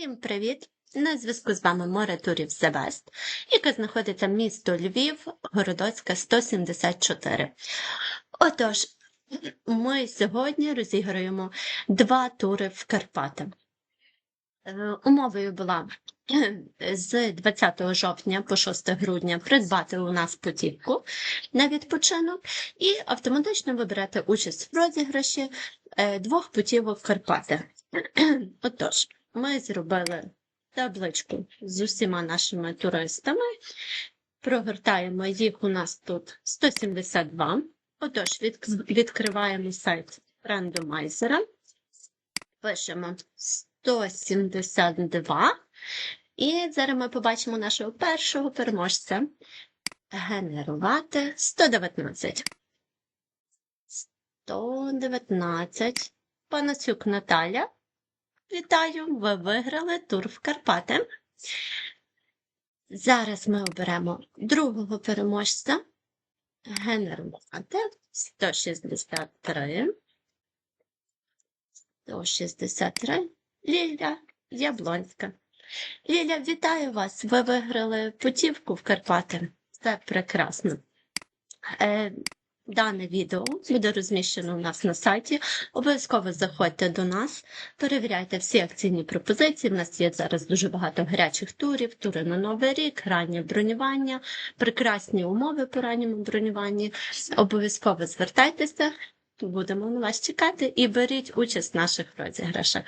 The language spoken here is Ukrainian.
Всім привіт! На зв'язку з вами море турів Зевест, яке знаходиться місто Львів, Городоцька 174. Отож, ми сьогодні розіграємо два тури в Карпати. Е, Умовою була з 20 жовтня по 6 грудня придбати у нас путівку на відпочинок і автоматично вибирати участь в розіграші е, двох путівок в Карпати. Отож, ми зробили табличку з усіма нашими туристами. Прогортаємо їх у нас тут 172. Отож, від- відкриваємо сайт рандомайзера, пишемо 172. І зараз ми побачимо нашого першого переможця. Генерувати 119. 119. Панасюк Наталя. Вітаю! Ви виграли тур в Карпати. Зараз ми оберемо другого переможця. Генерувати 163. 163. Ліля Яблонська. Ліля, вітаю вас! Ви виграли путівку в Карпати. Це прекрасно. Дане відео буде розміщено у нас на сайті. Обов'язково заходьте до нас, перевіряйте всі акційні пропозиції. У нас є зараз дуже багато гарячих турів, тури на Новий рік, раннє бронювання, прекрасні умови по ранньому бронюванні. Обов'язково звертайтеся, будемо на вас чекати і беріть участь в наших розіграшах.